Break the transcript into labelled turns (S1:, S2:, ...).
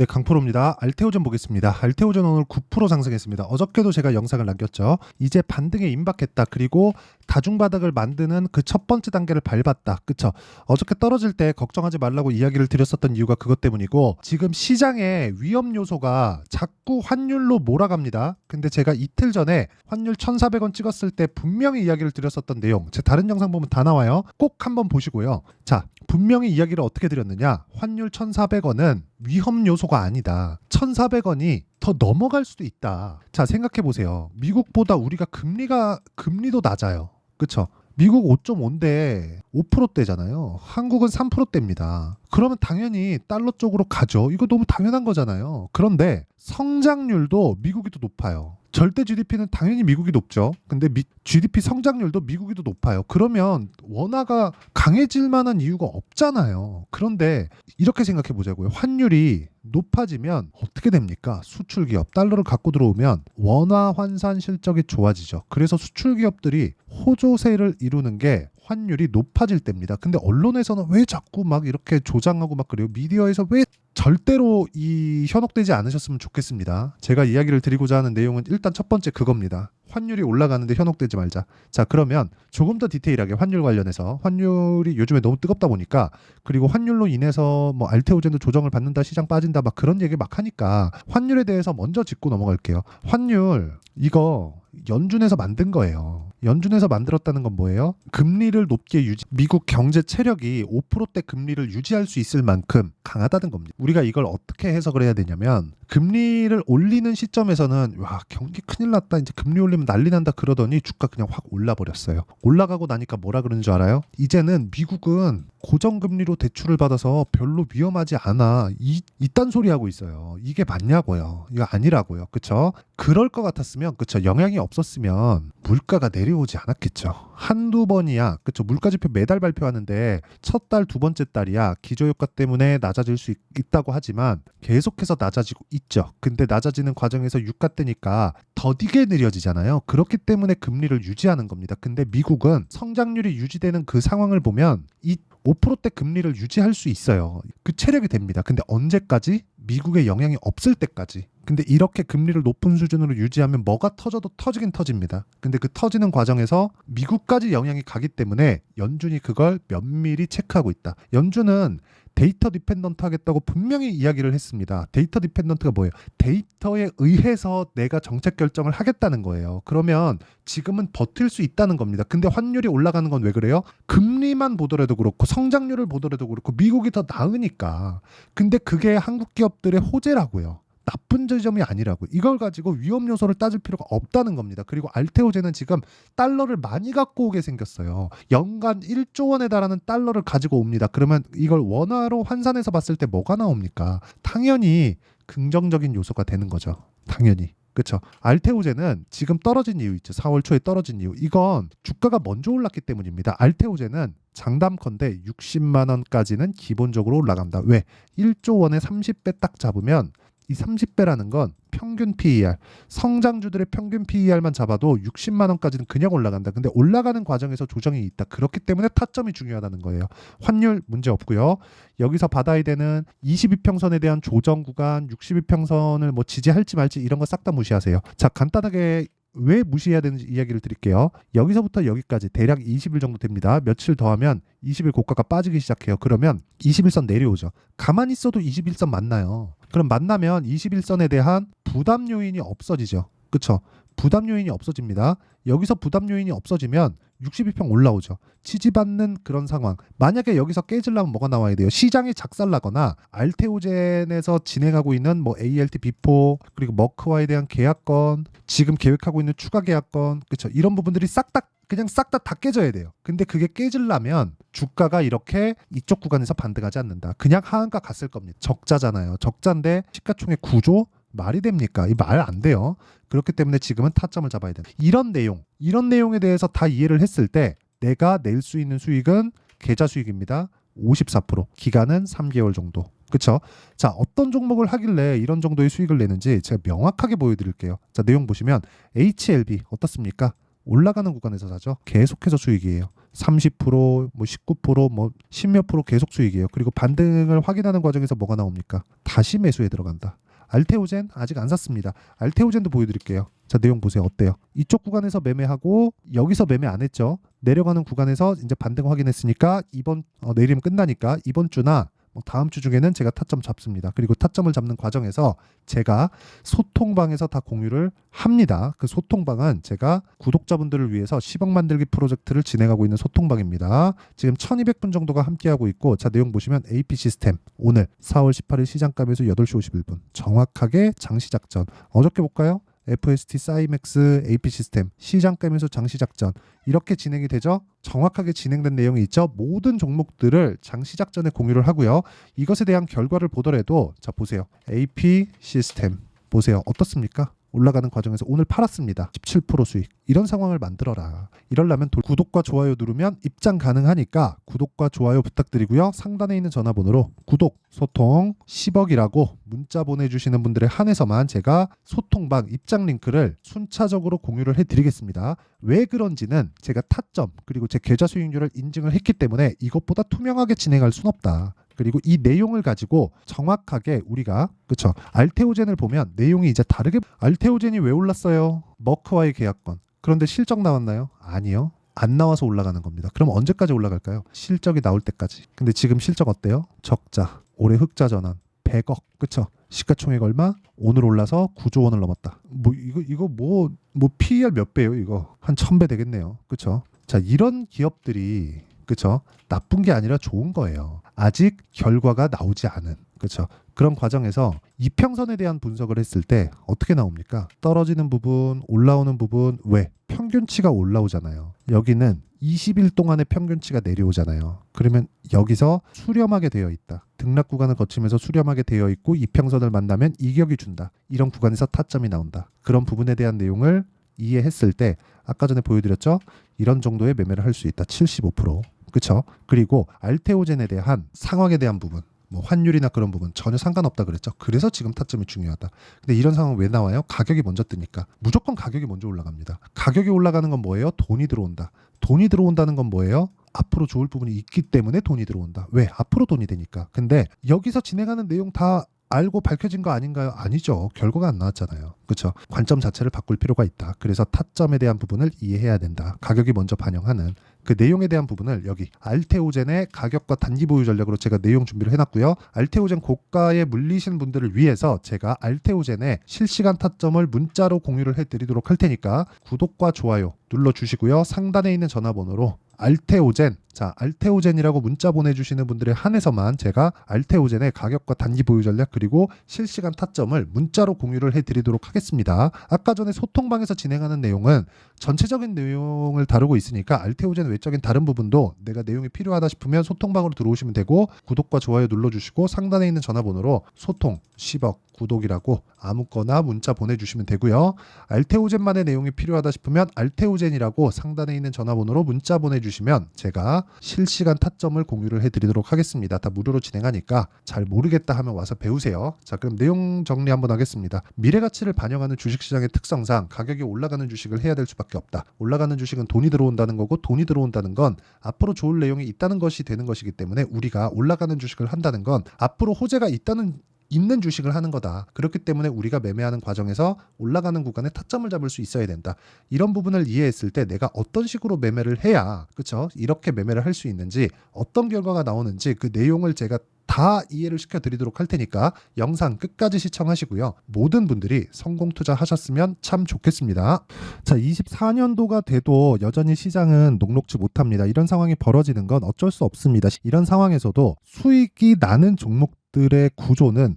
S1: 네, 강프로입니다. 알테오전 보겠습니다. 알테오전 오늘 9% 상승했습니다. 어저께도 제가 영상을 남겼죠. 이제 반등에 임박했다. 그리고 다중바닥을 만드는 그 첫 번째 단계를 밟았다. 그쵸? 어저께 떨어질 때 걱정하지 말라고 이야기를 드렸었던 이유가 그것 때문이고 지금 시장에 위험 요소가 자꾸 환율로 몰아갑니다. 근데 제가 이틀 전에 환율 1,400원 찍었을 때 분명히 이야기를 드렸었던 내용 제 다른 영상 보면 다 나와요. 꼭 한번 보시고요. 자, 분명히 이야기를 어떻게 드렸느냐? 환율 1,400원은 위험 요소가 아니다. 1,400원이 더 넘어갈 수도 있다. 자, 생각해 보세요. 미국보다 우리가 금리가 금리도 낮아요. 그쵸? 미국 5.5인데 5%대잖아요. 한국은 3%대입니다. 그러면 당연히 달러 쪽으로 가죠. 이거 너무 당연한 거잖아요. 그런데 성장률도 미국이 더 높아요. 절대 GDP는 당연히 미국이 높죠. 근데 미- GDP 성장률도 미국이 더 높아요. 그러면 원화가 강해질 만한 이유가 없잖아요. 그런데 이렇게 생각해 보자고요. 환율이 높아지면 어떻게 됩니까? 수출 기업 달러를 갖고 들어오면 원화 환산 실적이 좋아지죠. 그래서 수출 기업들이 호조세를 이루는 게 환율이 높아질 때입니다. 근데 언론에서는 왜 자꾸 막 이렇게 조장하고 막 그래요? 미디어에서 왜 절대로 이 현혹되지 않으셨으면 좋겠습니다. 제가 이야기를 드리고자 하는 내용은 일단 첫 번째 그겁니다. 환율이 올라가는데 현혹되지 말자. 자, 그러면 조금 더 디테일하게 환율 관련해서 환율이 요즘에 너무 뜨겁다 보니까 그리고 환율로 인해서 뭐 알테오젠도 조정을 받는다, 시장 빠진다 막 그런 얘기 막 하니까 환율에 대해서 먼저 짚고 넘어갈게요. 환율 이거 연준에서 만든 거예요. 연준에서 만들었다는 건 뭐예요? 금리를 높게 유지, 미국 경제 체력이 5%대 금리를 유지할 수 있을 만큼 강하다는 겁니다. 우리가 이걸 어떻게 해석을 해야 되냐면 금리를 올리는 시점에서는 와 경기 큰일 났다 이제 금리 올리면 난리 난다 그러더니 주가 그냥 확 올라 버렸어요. 올라가고 나니까 뭐라 그러는 줄 알아요? 이제는 미국은 고정금리로 대출을 받아서 별로 위험하지 않아 이 이딴 소리 하고 있어요. 이게 맞냐고요? 이거 아니라고요. 그쵸? 그럴 것 같았으면 그쵸 영향이 없었으면 물가가 내려오지 않았겠죠. 한두 번이야. 그쵸 물가지표 매달 발표하는데 첫 달 두 번째 달이야 기저효과 때문에 낮아질 수 있, 있다고 하지만 계속해서 낮아지고 있죠. 근데 낮아지는 과정에서 유가 때니까 더디게 느려지잖아요. 그렇기 때문에 금리를 유지하는 겁니다. 근데 미국은 성장률이 유지되는 그 상황을 보면 이 5%대 금리를 유지할 수 있어요. 그 체력이 됩니다. 근데 언제까지? 미국의 영향이 없을 때까지. 근데 이렇게 금리를 높은 수준으로 유지하면 뭐가 터져도 터지긴 터집니다. 근데 그 터지는 과정에서 미국까지 영향이 가기 때문에 연준이 그걸 면밀히 체크하고 있다. 연준은 데이터 디펜던트 하겠다고 분명히 이야기를 했습니다. 데이터 디펜던트가 뭐예요? 데이터에 의해서 내가 정책 결정을 하겠다는 거예요. 그러면 지금은 버틸 수 있다는 겁니다. 근데 환율이 올라가는 건 왜 그래요? 금리만 보더라도 그렇고 성장률을 보더라도 그렇고 미국이 더 나으니까. 근데 그게 한국 기업들의 호재라고요. 나쁜 지점이 아니라고 이걸 가지고 위험 요소를 따질 필요가 없다는 겁니다. 그리고 알테오제는 지금 달러를 많이 갖고 오게 생겼어요. 연간 1조 원에 달하는 달러를 가지고 옵니다. 그러면 이걸 원화로 환산해서 봤을 때 뭐가 나옵니까? 당연히 긍정적인 요소가 되는 거죠. 당연히. 그렇죠. 알테오제는 지금 떨어진 이유 있죠. 4월 초에 떨어진 이유. 이건 주가가 먼저 올랐기 때문입니다. 알테오제는 장담컨대 60만 원까지는 기본적으로 올라간다. 왜? 1조 원에 30배 딱 잡으면 이 30배라는 건 평균 PER, 성장주들의 평균 PER만 잡아도 60만 원까지는 그냥 올라간다. 근데 올라가는 과정에서 조정이 있다. 그렇기 때문에 타점이 중요하다는 거예요. 환율 문제 없고요. 여기서 받아야 되는 22평선에 대한 조정 구간, 62평선을 뭐 지지할지 말지 이런 거 싹 다 무시하세요. 자, 간단하게 왜 무시해야 되는지 이야기를 드릴게요. 여기서부터 여기까지 대략 20일 정도 됩니다. 며칠 더 하면 20일 고가가 빠지기 시작해요. 그러면 21선 내려오죠. 가만히 있어도 21선 만나요. 그럼 만나면 21선에 대한 부담 요인이 없어지죠. 그쵸? 부담 요인이 없어집니다. 여기서 부담 요인이 없어지면 62평 올라오죠. 지지받는 그런 상황. 만약에 여기서 깨지려면 뭐가 나와야 돼요? 시장이 작살나거나 알테오젠에서 진행하고 있는 뭐 ALT 비포 그리고 머크와에 대한 계약건, 지금 계획하고 있는 추가 계약건, 그렇죠? 이런 부분들이 싹 다 그냥 싹다다 깨져야 돼요. 근데 그게 깨지려면 주가가 이렇게 이쪽 구간에서 반등하지 않는다. 그냥 하한가 갔을 겁니다. 적자잖아요. 적자인데 시가총액 구조 말이 됩니까? 이 말 안 돼요. 그렇기 때문에 지금은 타점을 잡아야 된다. 이런 내용, 이런 내용에 대해서 다 이해를 했을 때 내가 낼 수 있는 수익은 계좌 수익입니다. 54%. 기간은 3개월 정도. 그쵸? 자, 어떤 종목을 하길래 이런 정도의 수익을 내는지 제가 명확하게 보여드릴게요. 자, 내용 보시면 HLB 어떻습니까? 올라가는 구간에서 사죠. 계속해서 수익이에요. 30%, 뭐 19%, 뭐 10몇 프로 계속 수익이에요. 그리고 반등을 확인하는 과정에서 뭐가 나옵니까? 다시 매수에 들어간다. 알테오젠 아직 안 샀습니다. 알테오젠도 보여드릴게요. 자 내용 보세요. 어때요? 이쪽 구간에서 매매하고 여기서 매매 안 했죠. 내려가는 구간에서 이제 반등 확인했으니까 이번 어, 내리면 끝나니까 이번 주나 뭐 다음 주 중에는 제가 타점 잡습니다. 그리고 타점을 잡는 과정에서 제가 소통방에서 다 공유를 합니다. 그 소통방은 제가 구독자분들을 위해서 10억 만들기 프로젝트를 진행하고 있는 소통방입니다. 지금 1200분 정도가 함께하고 있고 자 내용 보시면 AP 시스템 오늘 4월 18일 시장감에서 8시 51분 정확하게 장시작전 어저께 볼까요? FST 사이맥스 AP 시스템 시장감에서 장시 작전 이렇게 진행이 되죠. 정확하게 진행된 내용이 있죠. 모든 종목들을 장시 작전에 공유를 하고요. 이것에 대한 결과를 보더라도 자 보세요. AP 시스템 보세요. 어떻습니까? 올라가는 과정에서 오늘 팔았습니다. 17% 수익. 이런 상황을 만들어라. 이럴라면 도- 구독과 좋아요 누르면 입장 가능하니까 구독과 좋아요 부탁드리고요. 상단에 있는 전화번호로 구독, 소통 10억이라고 문자 보내주시는 분들에 한해서만 제가 소통방 입장 링크를 순차적으로 공유를 해드리겠습니다. 왜 그런지는 제가 타점 그리고 제 계좌 수익률을 인증을 했기 때문에 이것보다 투명하게 진행할 순 없다. 그리고 이 내용을 가지고 정확하게 우리가 그쵸 알테오젠을 보면 내용이 이제 다르게 알테오젠이 왜 올랐어요? 머크와의 계약권 그런데 실적 나왔나요? 아니요. 안 나와서 올라가는 겁니다. 그럼 언제까지 올라갈까요? 실적이 나올 때까지. 근데 지금 실적 어때요? 적자. 올해 흑자 전환 100억. 그쵸? 시가총액 얼마? 오늘 올라서 9조 원을 넘었다. 뭐 이거 이거 뭐뭐 PER 몇 배요, 이거? 한 1000배 되겠네요. 그쵸? 자, 이런 기업들이 그쵸? 나쁜 게 아니라 좋은 거예요. 아직 결과가 나오지 않은. 그쵸? 그런 과정에서 이평선에 대한 분석을 했을 때 어떻게 나옵니까? 떨어지는 부분, 올라오는 부분, 왜? 평균치가 올라오잖아요. 여기는 20일 동안의 평균치가 내려오잖아요. 그러면 여기서 수렴하게 되어 있다. 등락 구간을 거치면서 수렴하게 되어 있고 이평선을 만나면 이격이 준다. 이런 구간에서 타점이 나온다. 그런 부분에 대한 내용을 이해했을 때 아까 전에 보여드렸죠? 이런 정도의 매매를 할 수 있다. 75%. 그쵸? 그리고 알테오젠에 대한 상황에 대한 부분 뭐 환율이나 그런 부분 전혀 상관없다 그랬죠. 그래서 지금 타점이 중요하다. 근데 이런 상황 왜 나와요? 가격이 먼저 뜨니까. 무조건 가격이 먼저 올라갑니다. 가격이 올라가는 건 뭐예요? 돈이 들어온다. 돈이 들어온다는 건 뭐예요? 앞으로 좋을 부분이 있기 때문에 돈이 들어온다. 왜? 앞으로 돈이 되니까. 근데 여기서 진행하는 내용 다 알고 밝혀진 거 아닌가요? 아니죠. 결과가 안 나왔잖아요. 그렇죠? 관점 자체를 바꿀 필요가 있다. 그래서 타점에 대한 부분을 이해해야 된다. 가격이 먼저 반영하는 그 내용에 대한 부분을 여기 알테오젠의 가격과 단기 보유 전략으로 제가 내용 준비를 해놨고요. 알테오젠 고가에 물리신 분들을 위해서 제가 알테오젠의 실시간 타점을 문자로 공유를 해드리도록 할 테니까 구독과 좋아요 눌러주시고요. 상단에 있는 전화번호로 알테오젠 자 알테오젠이라고 문자 보내주시는 분들에 한해서만 제가 알테오젠의 가격과 단기 보유 전략 그리고 실시간 타점을 문자로 공유를 해드리도록 하겠습니다. 아까 전에 소통방에서 진행하는 내용은 전체적인 내용을 다루고 있으니까 알테오젠 외적인 다른 부분도 내가 내용이 필요하다 싶으면 소통방으로 들어오시면 되고 구독과 좋아요 눌러주시고 상단에 있는 전화번호로 소통 10억 구독이라고 아무거나 문자 보내주시면 되고요. 알테오젠만의 내용이 필요하다 싶으면 알테오젠이라고 상단에 있는 전화번호로 문자 보내주시면 제가 실시간 타점을 공유를 해드리도록 하겠습니다. 다 무료로 진행하니까 잘 모르겠다 하면 와서 배우세요. 자 그럼 내용 정리 한번 하겠습니다. 미래 가치를 반영하는 주식시장의 특성상 가격이 올라가는 주식을 해야 될 수밖에 없다. 올라가는 주식은 돈이 들어온다는 거고 돈이 들어온다는 건 앞으로 좋을 내용이 있다는 것이 되는 것이기 때문에 우리가 올라가는 주식을 한다는 건 앞으로 호재가 있다는 있는 주식을 하는 거다. 그렇기 때문에 우리가 매매하는 과정에서 올라가는 구간에 타점을 잡을 수 있어야 된다. 이런 부분을 이해했을 때 내가 어떤 식으로 매매를 해야 그렇죠? 이렇게 매매를 할 수 있는지 어떤 결과가 나오는지 그 내용을 제가 다 이해를 시켜 드리도록 할 테니까 영상 끝까지 시청하시고요. 모든 분들이 성공 투자하셨으면 참 좋겠습니다. 자, 24년도가 돼도 여전히 시장은 녹록지 못합니다. 이런 상황이 벌어지는 건 어쩔 수 없습니다. 이런 상황에서도 수익이 나는 종목 들의 구조는